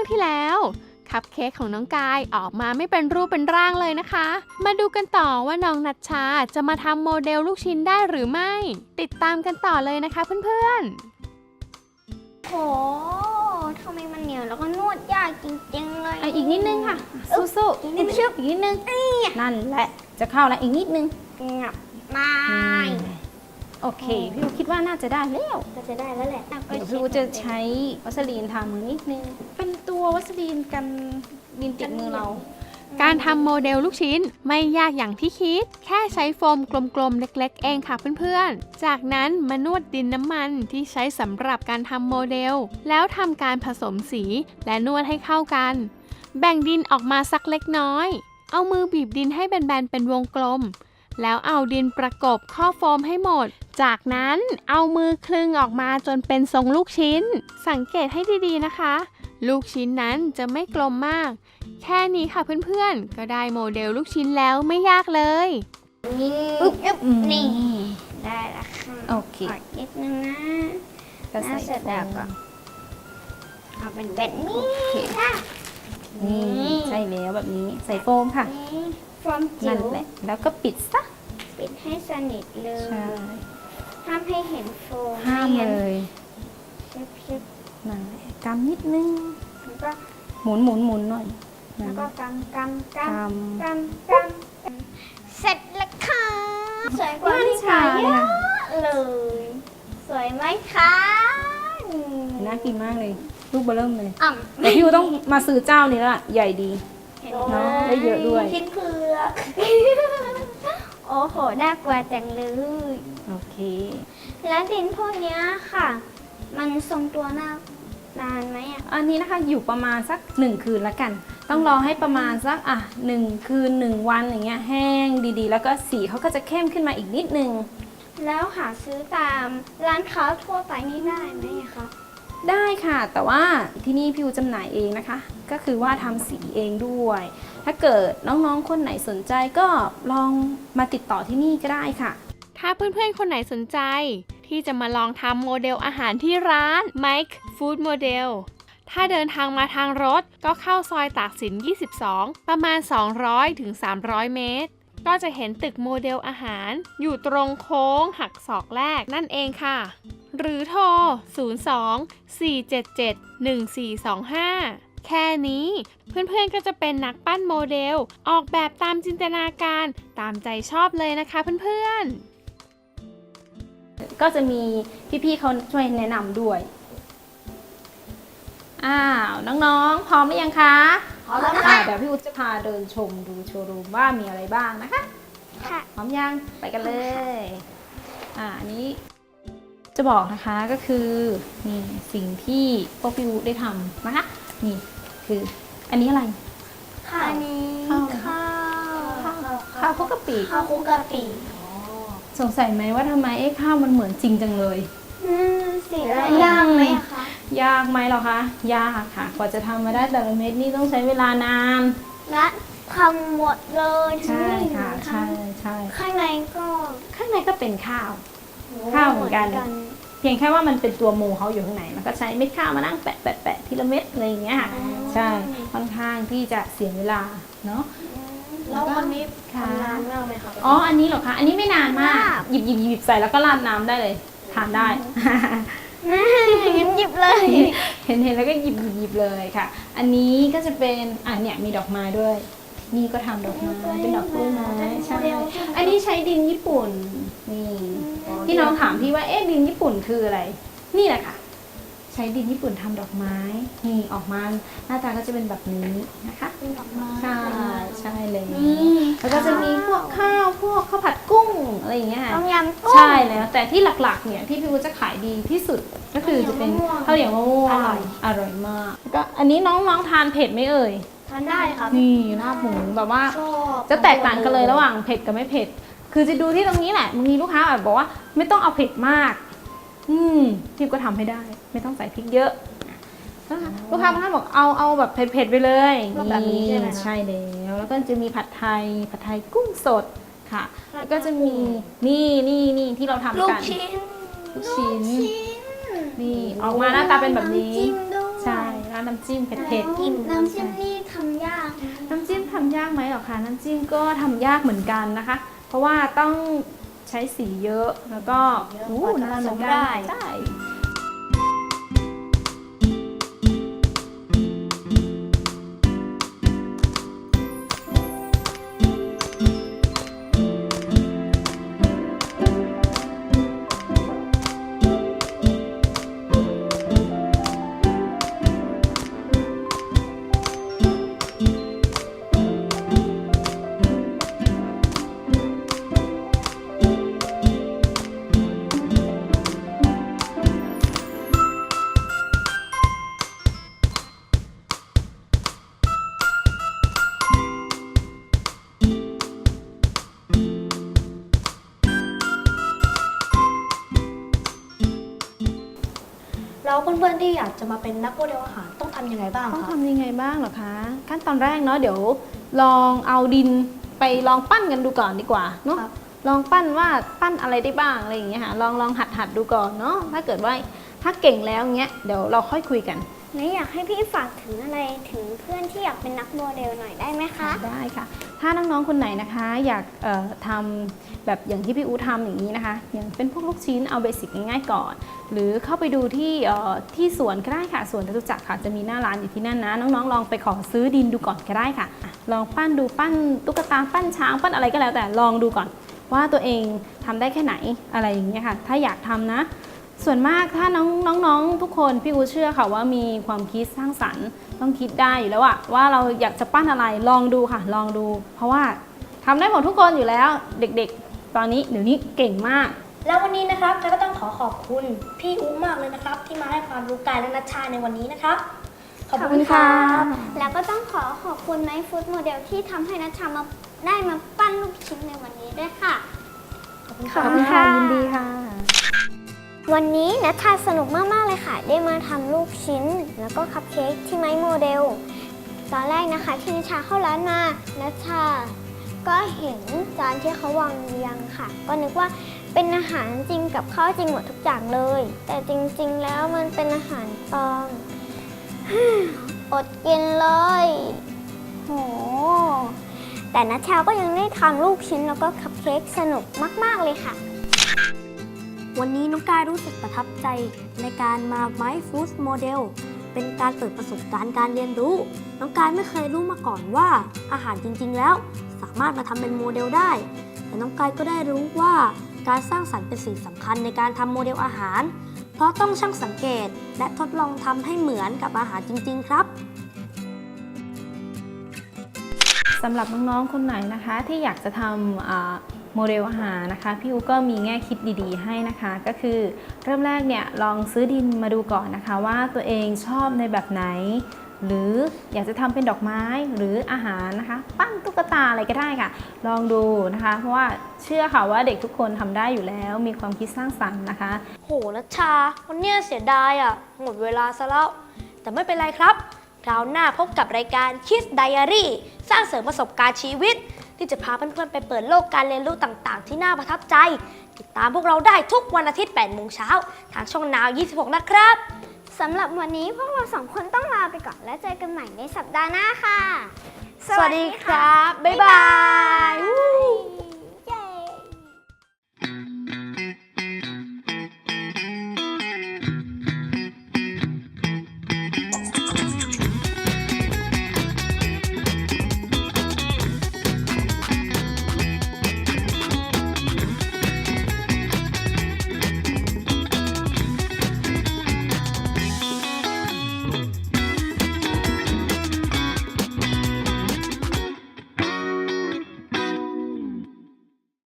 งที่แล้วคัพเค้กของน้องกายออกมาไม่เป็นรูปเป็นร่างเลยนะคะ มาดูกันต่อว่าน้องนัชชาจะมาทำโมเดลลูกชิ้นได้หรือไม่ ติดตามกันต่อเลยนะคะเพื่อนๆโหทำไมมันเหนียวแล้วก็นวดยากจริงๆเลยอะอีกนิดนึงค่ะ สู้ๆอีกนิดนึงอีกนิดนึงนั่นแหละจะเข้าแล้วอีกนิดนึงงับไม่โอเค พี่อูคิดว่าน่าจะได้แล้วก็จะได้แล้วแหละเดี๋ยวพี่อูจะใช้วัสลีนทามือนิดนึง ตัววัสลีนกันดินติดมือเรา การทำโมเดลลูกชิ้นไม่ยากอย่างที่คิด แค่ใช้โฟมกลมๆ เล็กๆ เองค่ะเพื่อนๆ จากนั้นมานวดดินน้ำมันที่ใช้สำหรับการทำโมเดล แล้วทำการผสมสีและนวดให้เข้ากัน แบ่งดินออกมาสักเล็กน้อย เอามือบีบดินให้แบนๆ เป็นวงกลม แล้วเอาดินประกบข้อโฟมให้หมด จากนั้นเอามือคลึงออกมาจนเป็นทรงลูกชิ้น สังเกตให้ดีๆนะคะ ลูกชิ้นนั้นจะไม่กลมมาก แค่นี้ค่ะเพื่อนๆ ก็ได้โมเดลลูกชิ้นแล้วไม่ยากเลย นี่อุ๊บอึ๊บอืมนี่ ได้แล้วค่ะโอเคขอนิดนึงนะก็ใส่น่าเสร็จแล้วก็เอาเป็นแบบนี้โอเคค่ะนี่ใช่แล้วแบบนี้ใส่โฟมค่ะนี่ฟอร์มจิ๋นั่นวแหละแล้วก็ปิดซะปิดให้สนิทเลยใช่ห้ามให้เห็นโฟมห้ามเลยชิบชิบ นั่นแหละกำนิดนึงแล้วก็หมุนหมุนหมุนหน่อยแล้วก็กำกำกกำกำกำเสร็จแล้วค่ะสวยกว่าที่ชาขายเยเนี่ยอะเลย สวยไหมคะำน่ากินมากเลย ลูกเบอร์เริ่มเลย อ่แต่พี่อูต้องมาซื้อเจ้านี้ละใหญ่ดีำเห็นเนอะได้เยอะด้วย ชิ้นเผือก โอ้โห น่ากลัวจังเลย โอเค แล้วดินพวกเนี้ยค่ะมัน ทรงตัวนานานไหมอะ อันนี้นะคะอยู่ประมาณสักหนึ่งคืนละกัน ต้องรอให้ประมาณสักอะหนึ่งคืนหนึ่งวันอย่างเงี้ยแห้งดีๆ แล้วก็สีเขาก็จะเข้มขึ้นมาอีกนิดนึง แล้วหาซื้อตามร้านค้าทั่วไปนี่ได้ไหมคะ ได้ค่ะ แต่ว่าที่นี่พี่อูจำหน่ายเองนะคะ ก็คือว่าทำสีเองด้วย ถ้าเกิดน้องๆคนไหนสนใจก็ลองมาติดต่อที่นี่ก็ได้ค่ะ ถ้าเพื่อนๆคนไหนสนใจ ที่จะมาลองทำโมเดลอาหารที่ร้าน Mike Food Model ถ้าเดินทางมาทางรถก็เข้าซอยตากสิน 22 ประมาณ200-300ถึง300 เมตร ก็จะเห็นตึกโมเดลอาหาร อยู่ตรงโค้งหักศอกแรกนั่นเองค่ะ หรือโทร 02-477-1425 แค่นี้ เพื่อนๆก็จะเป็นนักปั้นโมเดล ออกแบบตามจินตนาการตามใจชอบเลยนะคะเพื่อนๆ ก็จะมีพี่ๆเขาช่วยแนะนำด้วย อ้าว น้องๆ พร้อมหรือยังคะพร้อมแล้วอ่าค่ะเดี๋ยวพี่อุ๊ดจะพาเดินชมดูโชว์รูมว่ามีอะไรบ้างนะคะ ค่ะ พร้อมยัง ไปกันเลย อ่าอันนี้จะบอกนะคะก็คือนี่สิ่งที่พวกพี่อุ๊ดได้ทำนะคะ นี่คืออันนี้อะไร ค่ะอันนี้ข้าวข้าวข้าวคลุกกะปิข้าวคลุกกะปิ สงสัยไหมว่าทำไมเอ๊ะข้าวมันเหมือนจริงจังเลย อืมสีอะไรยากไหมอะคะ ยากไหมเหรอคะ ยากค่ะ กว่าจะทำมาได้แต่ละเม็ดนี่ต้องใช้เวลานาน และทำหมดเลยใช่ค่ะทั้ใช่งใช่ข้างในก็ข้างในก็เป็นข้าว ข้าวเหมือนกัน เพียงแค่ว่ามันเป็นตัวโมเขาอยู่ข้างในมันก็ใช้เม็ดข้าวมานั่งแปะแปะแปะทีละเม็ดอะไรอย่างเงี้ยค่ะ ใช่ ค่อนข้างที่จะเสียเวลาเนาะ แล้ววันนี้ค่ะทำนานมากไหมคะอ๋อ อันนี้เหรอคะ อันนี้ไม่นานมากมากหยิบหยิบหยิบใส่แล้วก็ราดน้ำได้เลย ทานได้งั้นหยิบเลย เห็นเห็นแล้วก็หยิบหยิบหยิบเลยค่ะ อันนี้ก็จะเป็นอะเนี่ยมีดอกไม้ด้วย นี่ก็ทำดอกไม้เป็นดอกกล้วยไม้ใช่ อันนี้ใช้ดินญี่ปุ่น นี่ ที่น้องถามพี่ว่า เอ๊ะดินญี่ปุ่นคืออะไร นี่แหละค่ะ ใช้ดินญี่ปุ่นทำดอกไม้ นี่ออกมาหน้าตาก็จะเป็นแบบนี้นะคะเป็นดอกไม้ใช่ใช่เลยนี่แล้วก็จะมีพวกข้าวพวกข้าวผัดกุ้งอะไรอย่างเงี้ยค่ะต้มยำกุ้งใช่แล้วแต่ที่หลักๆเนี่ยที่พี่วูจะขายดีที่สุดก็คือจะเป็นข้าวเหนียวมะม่วงอร่อยอร่อยมากแล้วก็อันนี้น้องๆทานเผ็ดไหมเอ่ยทานได้ครับนี่ลาบหมูแบบว่าชอบจะแตกต่างกันเลยระหว่างเผ็ดกับไม่เผ็ด คือจะดูที่ตรงนี้แหละบางทีลูกค้าแบบบอกว่าไม่ต้องเอาเผ็ดมาก อืมพี่ก็ทำให้ได้ ไม่ต้องใส่พริกเยอะลูกค้าบางท่านบอกเอาเอาแบบเผ็ดๆไปเลยแบบนี้ใช่ไหมคะ ใช่แล้วแล้วก็จะมีผัดไทยผัดไทยกุ้งสดค่ะ แล้วก็จะมีนี่นี่นี่ที่เราทำลูกกัน ชิ้นลูกชิ้น ลูกนี่ออกมาหน้าตาเป็นแบบนี้ำจิ้มด้วยใช่ราน้ำจิ้มเผ็ดๆอิ่มน้ำจิ้มนี่ทำยากไหมน้ำจิ้มทำยากไหมหรอคะน้ำจิ้มก็ทำยากเหมือนกันนะคะ เพราะว่าต้อง ใช้สีเยอะแล้วก็อู้นานเหมือนกันใช่ เพื่อนๆที่อยากจะมาเป็นนักโมเดลอาหารต้องทำยังไงบ้างต้องคะ ทำยังไงบ้างเหรอคะ ขั้นตอนแรกเนาะเดี๋ยว ลองเอาดินไปลองปั้นกันดูก่อนดีกว่าเนาะครับ ลองปั้นว่าปั้นอะไรได้บ้างอะไรอย่างเงี้ยค่ะลองลองหัดหัดดูก่อนเนาะถ้าเกิดว่าถ้าเก่งแล้วเงี้ยเดี๋ยวเราค่อยคุยกัน งั้นอยากให้พี่ฝากถึงอะไรถึงเพื่อนที่อยากเป็นนักโมเดลหน่อยได้ไหมคะ ได้ค่ะ ถ้าน้องๆคนไหนนะคะ อยากเอ่อทำแบบอย่างที่พี่อู๋ทำอย่างนี้นะคะ อย่างเป็นพวกลูกชิ้นเอาเบสิกง่ายๆก่อน หรือเข้าไปดูที่เอ่อที่สวนก็ได้ค่ะสวนจตุจักรค่ะจะมีหน้าร้านอยู่ที่นั่นนะน้องๆลองไปขอซื้อดินดูก่อนก็ได้ค่ะอะ ลองปั้นดูปั้นตุ๊กตาปั้นช้างปั้นอะไรก็แล้วแต่ลองดูก่อน ว่าตัวเองทำได้แค่ไหนอะไรอย่างเงี้ยค่ะ ถ้าอยากทำนะ ส่วนมากถ้าน้องน้องๆทุกคนพี่อูเชื่อค่ะว่ามีความคิดสร้างสรรค์ต้องคิดได้อยู่แล้วอะว่าเราอยากจะปั้นอะไรลองดูค่ะ ลองดู เพราะว่าทำได้หมดทุกคนอยู่แล้ว เด็กๆ ตอนนี้เดี๋ยวนี้เก่งมาก แล้ววันนี้นะครับกายก็ต้องขอขอบคุณพี่อุ๊มากเลยนะครับ ที่มาให้ความรู้กายและนัชชาในวันนี้นะครับขอบขอบคุคุณณครัค่ะบแล้วก็ต้องขอขอบคุณไนฟู้ดโมเดลที่ทำให้นัชชามาได้มาปั้นลูกชิ้นในวันนี้ด้วยค่ะ ขอบคุณขครัอบบคุณค่ะยินดีค่ะ วันนี้นัชชาสนุกมาก ๆ เลยค่ะ ได้มาทำลูกชิ้น แล้วก็คัพเค้กที่ไม้โมเดล ตอนแรกนะคะที่นัชชาเข้าร้านมานัชชาก็เห็นจานที่เขาวางเรียงค่ะ ก็นึกว่าเป็นอาหารจริงกับข้าวจริงหมดทุกอย่างเลย แต่จริง ๆ แล้วมันเป็นอาหารปลอมอดกินเลย โห แต่นัชชาก็ยังได้ทำลูกชิ้นแล้วก็คัพเค้กสนุกมาก ๆ เลยค่ะ วันนี้น้องกายรู้สึกประทับใจในการมา My Food Model เป็นการเปิดประสบการณ์การเรียนรู้ น้องกายไม่เคยรู้มาก่อนว่า อาหารจริง ๆ แล้ว สามารถมาทำเป็นโมเดลได้ แต่น้องกายก็ได้รู้ว่าการสร้างสรรค์เป็นสิ่งสำคัญในการทำโมเดลอาหาร เพราะต้องช่างสังเกตและทดลองทำให้เหมือนกับอาหารจริง ๆ ครับสำหรับน้องๆ คนไหนนะคะที่อยากจะทำ โมเดลอาหารนะคะพี่อูก็มีแง่คิดดีๆ ให้นะคะ ก็คือเริ่มแรกเนี่ยลองซื้อดินมาดูก่อนนะคะ ว่าตัวเองชอบในแบบไหน หรืออยากจะทำเป็นดอกไม้หรืออาหารนะคะ ปั้นตุ๊กตาอะไรก็ได้ค่ะ ลองดูนะคะ เพราะว่าเชื่อค่ะว่าเด็กทุกคนทำได้อยู่แล้วมีความคิดสร้างสรรค์นะคะ โหนัชชา วันเนี้ยเสียดายอะ หมดเวลาซะแล้ว แต่ไม่เป็นไรครับ คราวหน้าพบกับรายการ Kids Diary สร้างเสริมประสบการณ์ชีวิต ที่จะพาเพื่อนๆไปเปิดโลกการเรียนรู้ต่างๆ ที่น่าประทับใจ ติดตามพวกเราได้ทุกวันอาทิตย์8โมงเช้าทางช่องนาว 26 นะครับสำหรับวันนี้พวกเราสองคนต้องลาไปก่อนแล้วเจอกันใหม่ในสัปดาห์หน้าค่ะ สวัสดีครับ บ๊ายบาย